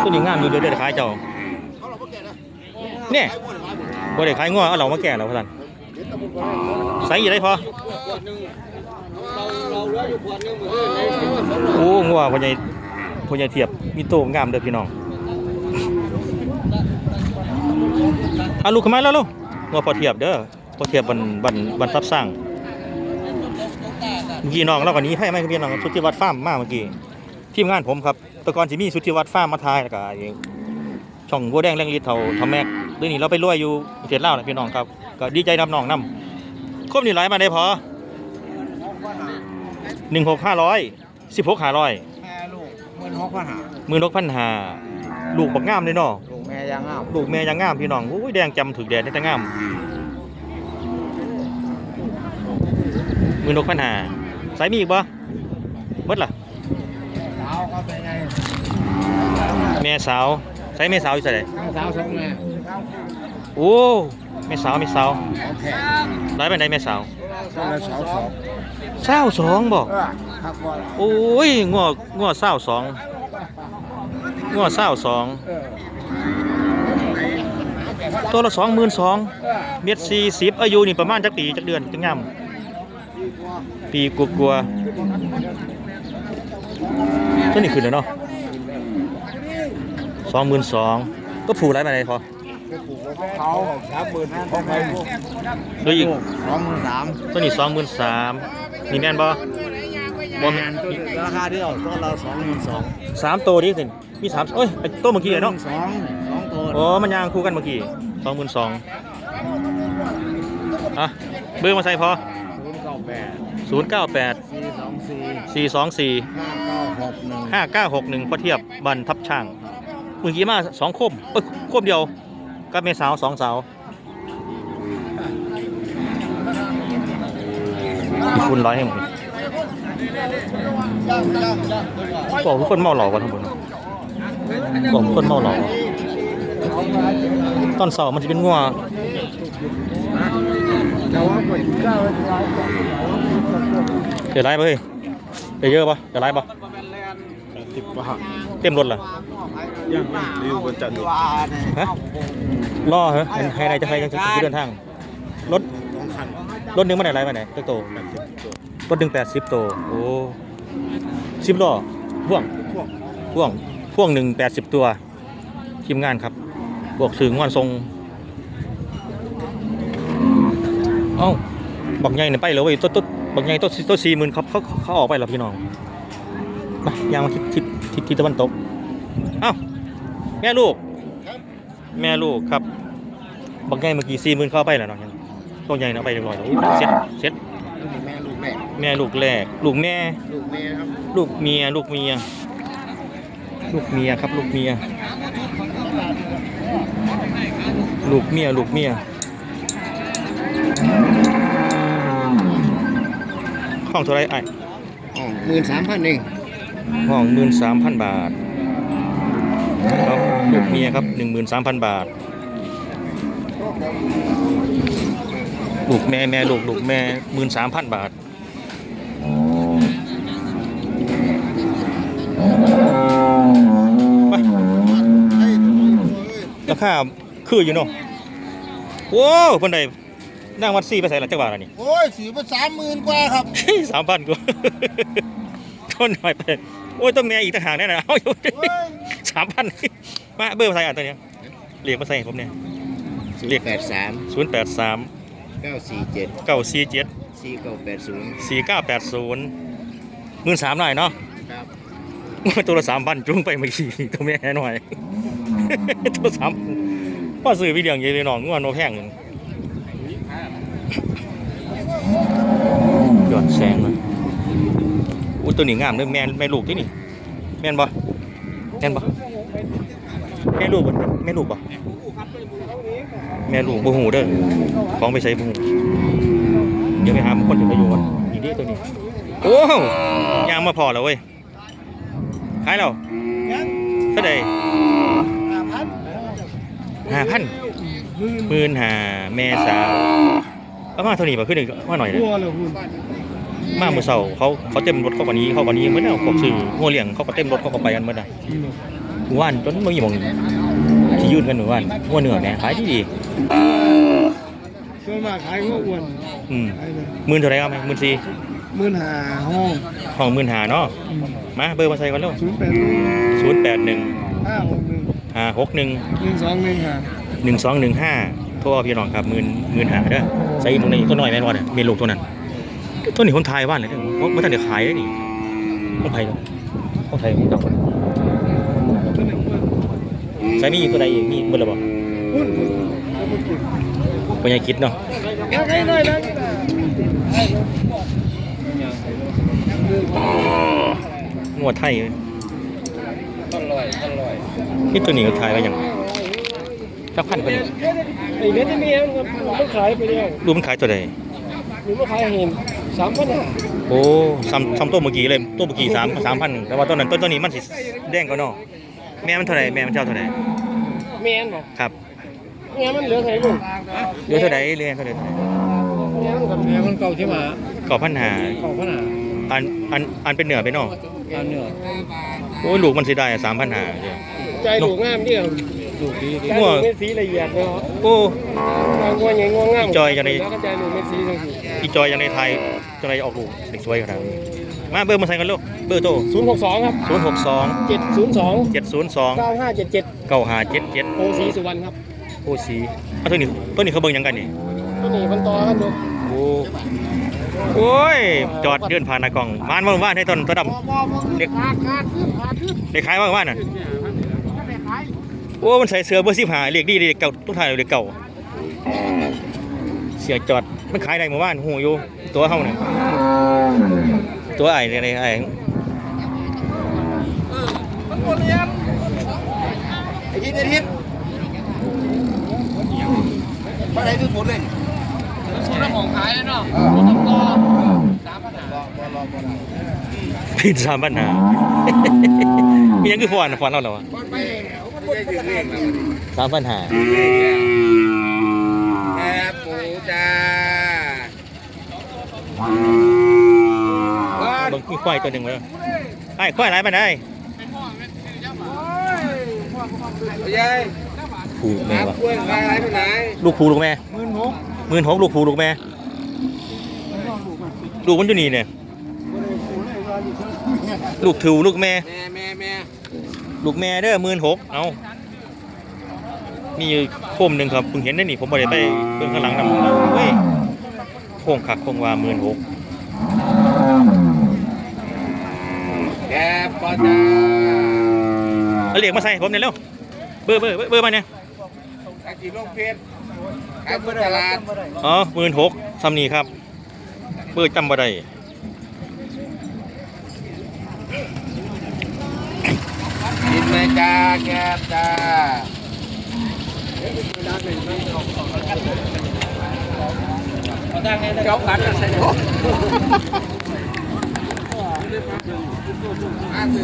ตัวนี้งามอยู่เดี๋ยวเดี๋ยวขายเจ้าเนี่ยบ่ได้ขายงัวเอาเหล่ามาแก่แล้วพ่อท่านใส่อยู่ได้พอโอ้งัวพ่อใหญ่พ่อใหญ่เทียบมีโตงามเด้อพี่น้องเอาลูกขึ้นมาแล้วลูกงัวพอเทียบเด้อพอเทียบบันบันบันทับสร้างเมื่อกี้น้องเราก็หนี้ให้ไหมพี่น้องสุดทธิวัฒน์ฟามมาเมื่อกี้ทีมงานผมครับ แต่ก่อนสิมีสุทธิวัฒน์ฟาร์มมาทายแล้วก็ไอ้ช่องบัวแดงแรงฤทธิ์เท่าทอมแม็กเดี๋ยวนี้เราไปรวยอยู่ประเทศลาวนะพี่น้องครับก็ดีใจนำน้องนำครบนี่หลายมาได้พอหนึ่งหกห้าร้อยสิบหกห้าร้อยแม่ลูกหมื่นหกพันหามือนกพันหาลูกบักงามเลยเนาะ ลูกแม่ยังงามลูกแม่ยังงามพี่น้องโอ้ยแดงจำถึกแดดได้แต่งามมือนกพันหาใส่มีอีกบ่เบิดล่ะ แม่สาวใส่แม่สาวอยู่ใส่ไหนทั้งสาวสองแม่โอ้แม่สาวแม่สาวโอเคร้ายไปไหนแม่สาวตัวละสาวสองเศร้าสองบอกเออพักบ่ละโอ้ยงัวงัวเศร้าสองงัวเศร้าสองเออตัวละสองหมื่นสองเออเม็ดสี่สิบอายุนี่ประมาณจักปีจักเดือนจักงามปีกลัวๆตัวนี้ขึ้นแล้วเนาะ สองหมื่นสองก็ผูกไรไปไหนพอเขาสามหมื่นเขาไปลูกโดยอีกสองหมื่นสามตัวนี้สองหมื่นสามนี่แม่นบ่บ่แม่นราคาเดียวตัวละสองหมื่นสองสามตัวดิสิมีสามเอ้ยไอ้ตัวเมื่อกี้เนาะสองสองตัวโอ้มันยางคู่กันเมื่อกี้สองหมื่นสองอะเบอร์มาใส่พอศูนย์เก้าแปดศูนย์เก้าแปดสี่สองสี่สี่สองสี่ห้าเก้าหกหนึ่งห้าเก้าหกหนึ่งพอเทียบบันทับช่าง เมื่อกี้มาสองคมเอ้ยคมเดียวกับเมสาวสองสาวคุณร้อยให้หมดบอกทุกคนเมาเหล่ากันทั้งหมดบอกทุกคนเมาเหล่าตอนเสาร์มันจะเป็นงัวแต่ว่าคนเก้าเดี๋ยวไล่ไปเฮ้ยเดี๋ยวเยอะปะเดี๋ยวไล่ปะ สิบกว่าเต็มรถเหรอยังไม่รู้ว่าจะดูฮะรอเหรอให้ให้นายจะใครจะจะเดินทาง รถสองคันรถหนึงมาไหนไรมาไหนตัวโตแปดสิบตัวรถหนึ่งแปดสิบโตโอ้สิบล้อพ่วงพวกพ่วงพ่วงหนึ่งแปดสิบตัวทีมงานครับ บวกสื่องวนทรงเอ้าบักใหญ่เนี่ยไปแล้วเว้ยต้นต้นบักใหญ่ต้นต้นสี่หมื่นเขาเขาเขาออกไปแล้วพี่น้อง มายางมาทิศทิศทิศทิศตะวันตก เอ้าแม่ลูก แม่ลูกครับบักใหญ่เมื่อกี้สี่หมื่นเข้าไปแล้วเนาะตัวใหญ่เนาะไปเรียบร้อยแล้วเซ็ตเซ็ตนี่แม่ลูกแม่แม่ลูกแรก ลูกแม่ ลูกแม่ครับ ลูกเมีย ลูกเมีย ลูกเมียครับ ลูกเมีย ลูกเมีย ลูกเมียห้องเท่าไรไอ้อ๋อหมื่นสามพันเอง ห้องหมื่นสามพันบาทครับลูกเมียครับหนึ่งหมื่นสามพันบาท ลูกแม่แม่ลูกลูกแม่หมื่นสามพันบาทไปราคาคืออยู่เนาะโว้วคนใดนั่งวัดซี่ไปใส่หลังจักบาทอันนี้โอ้ยสีมันสามหมื่นกว่าครับสามพันกว่าคน หน่อยไปโอ้ยต้องแม่อีกต่างหากแน่นะเอาอยู่สามพันมาเบอร์มาใส่อันตัวเนี้ยเรียกมาใส่ให้ผมเนี่ยเรียกแปดสามศูนย์แปดสามเก้าสี่เจ็ดเก้าสี่เจ็ดสี่เก้าแปดศูนย์สี่เก้าแปดศูนย์หมื่นสามหน่อยเนาะครับตัวละสามพันจุ้งไปเมื่อกี้ตัวแม่หน่อยตัวสามพ่อซื้อวิเดียงเยอะเลยน้องงวนโนแพงหนึ่งหยอดแสงเลยอุ้ย ตัวนี้งามเลยแม่แม่ลูกที่นี่แม่นบ่แม่นบ่แม่ลูกบ่แม่ลูกบ่แม่ลูกบ่หูเด้อของไปใส่บ่หูเดี๋ยวไปหาคนถึงประโยชน์อีดีตัวนี้โอ้ยางมาพอแล้วเว้ยขายแล้วเท่าไหร่ห้าพันห้าพันหมื่นห้าแม่สาวประมาณเท่านี้ป่ะขึ้นอีกมาหน่อยเลย มาเมื่อเช้าเขาเขาเต็มรถเขากว่านี้เขากว่านี้เมื่อแล้วพวกซื้อหัวเลี้ยงเขาก็เต็มรถเขาก็ไปกันเมื่อน่ะว่านจนมึงอยู่หมองที่ยืนกันหนูว่านว่าเหนือแม่ขายดีดีส่วนมากขายก็อ้วนอืมขายเลยหมื่นเท่าไหรเอาไหมหมื่นสี่หมื่นห้าห้องห้องหมื่นหาเนาะมาเบอร์มาใส่กันเร็วศูนย์แปดศูนย์แปดหนึ่งห้าหกหนึ่งห้าหกหนึ่งหนึ่งสองหนึ่งห้าหนึ่งสองหนึ่งห้าโทรเอาพี่น้องครับหมื่นหมื่นหาเด้อใส่ตรงนี้ตัวน้อยแม่นว่าเนี่ยเมลูกตัวนั้น ตัวนี้คนไทยบ้านเลยเด้อเพราะไม่ทันได้ขายเลยนี่คนไทยเนาะคนไทยของเก่าใส่มีอีกตัวใดอีกมีเบอร์ละบ่หุ้นเขาไม่กินปัญญาคิดเนาะอยากให้หน่อยนะงวดไทยอร่อยอร่อยนี่ตัวนี้ก็ขายไว้ยังจักพันคนนี้ไอ้เม็ดที่มีครับมันขายไปแล้วดูมันขายตัวใดหรือว่าขายเห็น สามพันห้าโอ้ซ้ำซ้ำตัวเมื่อกี้เลยตัวเมื่อกี้สามสามพันแต่ว่าตัวนั้นตัวตัวนี้มันสิแดงกว่าเนาะแม่มันเท่าไหร่แม่มันเจ้าเท่าไหร่แมนบอกครับแมนมันเหลือไงลูกเหลือเท่าไหร่เรียนเท่าไหร่แมนกับแมนมันเก่าใช่ไหมเก่าพันหาเก่าขนาดอันอันอันเป็นเหนือไปเนาะการเนื้อโอ้ยลูกมันสิได้สามพันหาใจลูกงามเนี่ย ลูกดีใจลูกเม็ดสีละเอียดเลยครับโอ้ งางวงใหญ่งวงงามจอยจังเลย แล้วก็ใจลูกเม็ดสีทั้งสี่อีจอยยังในไทยจังไรออกลูกเด็กสวยขนาดนี้มาเบอร์มาใส่กันลูกเบอร์โตศูนย์หกสองครับศูนย์หกสองเจ็ดศูนย์สองเจ็ดศูนย์สองเก้าห้าเจ็ดเจ็ดเก้าห้าเจ็ดเจ็ดโอสีสุวรรณครับโอ้สีอะตัวนี้ตัวนี้เขาเบิ่งหยังกันนี่ตัวนี้มันต่อกันดูโอ้โอ้ยจอดเดินผ่านหน้ากล่องมานมาบ้านให้ต้นตัวดำเด็กขาดขาดขึ้นขาดขึ้นเด็กขายมาบ้านน่ะไม่ขาย โอ้มันใส่เสื้อเบอร์สิบห้าเรียกดีเรียกเก่าต้องถ่ายเรียกเก่า เสียจอดมันขายได้หมู่บ้านหูอยู่ตัวเฮาเนี่ยตัวไอ้เนี่ยไอ้ไอ้ทิศไอ้ทิศมาไหนคือผลเลยสูตรน้ำของขายเลยเนาะต้องต่อสามพันห้าผิดสามปัญหามีหยังคือฟอนฟอนเราเหรอ วะไปมันไม่ถึงเลขแล้วสามปัญหาแคบหมูจ้าบางทีควายตัวหนึ่งเลยไอ้ควายหลายปันได้ยายผูกแม่น้ำวะกล้วยขายไปไหนลูกผูลูกแม่หมื่นหกหมื่นหกลูกผูลูกแม่ลูกมันอยู่นี่เนี่ย ลูกถูลูกแม่แม่แม่แม่ ลูกแม่เด้อหมื่นหกเอามีอยู่โคมหนึ่งครับเพิ่งเห็นได้นี่ผมบ่ได้ไปเบิ่งข้างหลังนำเฮ้ยโค้งขักโค้งว่าหมื่นหกแคบปอจ้าเอาเหลียกมาใส่ผมเนี่ยเร็วเบอร์เบอร์เบอร์เบอร์มาเนี่ยขายจีโลกเพชรขายบนตลาดอ๋อหมื่นหกซ้ำนี่ครับ เบอร์จำบ่ได้ กินเลยจ้